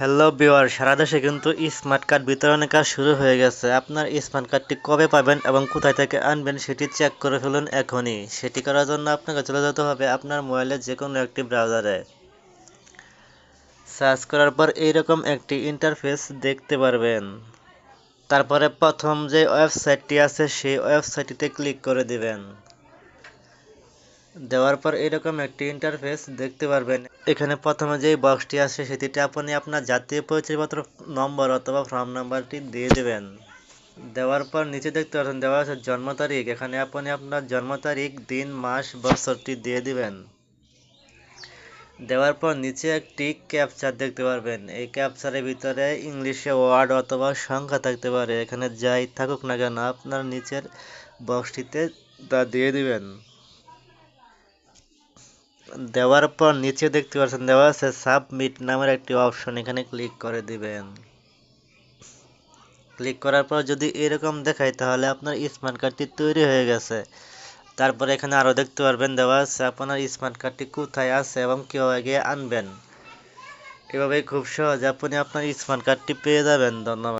Hello beware সারা দেশে কিন্তু smart card বিতরণের কাজ শুরু হয়ে গেছে। আপনার স্মার্ট কার্ডটি কবে পাবেন এবং কোথায় থেকে আনবেন সেটি চেক করে ফেলুন এখনই। সেটি করার জন্য আপনাকে চলে যেতে হবে আপনার মোবাইলের যে কোনো একটি ব্রাউজারে সার্চ করার পর এইরকম একটি ইন্টারফেস দেখতে পারবেন। তারপরে প্রথম যে ওয়েবসাইটটি আছে, সেই ওয়েবসাইটটিতে ক্লিক করে দিবেন। দেওয়ার পর এরকম একটি ইন্টারফেস দেখতে পারবেন। এখানে প্রথমে যে বক্সটি আছে সেটিতে আপনি আপনার জাতীয় পরিচয়পত্র নম্বর অথবা ফর্ম নাম্বারটি দিয়ে দেবেন। দেওয়ার পর নিচে দেখতে পাচ্ছেন, দেওয়া আছে জন্ম তারিখ। এখানে আপনি আপনার জন্ম তারিখ, দিন, মাস, বছরটি দিয়ে দিবেন। দেওয়ার পর নিচে একটি ক্যাপচার দেখতে পারবেন। এই ক্যাপচারের ভিতরে ইংলিশে ওয়ার্ড অথবা সংখ্যা থাকতে পারে। এখানে যাই থাকুক না কেন, আপনার নিচের বক্সটিতে তা দিয়ে দিবেন। দেওয়ার পর নিচে দেখতে পাচ্ছেন, দেওয়া আছে সাবমিট নামের একটি অপশন এখানে ক্লিক করে দিবেন। ক্লিক করার পর যদি এরকম দেখায়, তাহলে আপনার স্মার্ট কার্ডটি তৈরি হয়ে গেছে। তারপর এখানে আরও দেখতে পারবেন, দেওয়া আছে আপনার স্মার্ট কার্ডটি কোথায় আছে এবং কীভাবে গিয়ে আনবেন। এভাবে খুব সহজে আপনি আপনার স্মার্ট কার্ডটি পেয়ে যাবেন। ধন্যবাদ।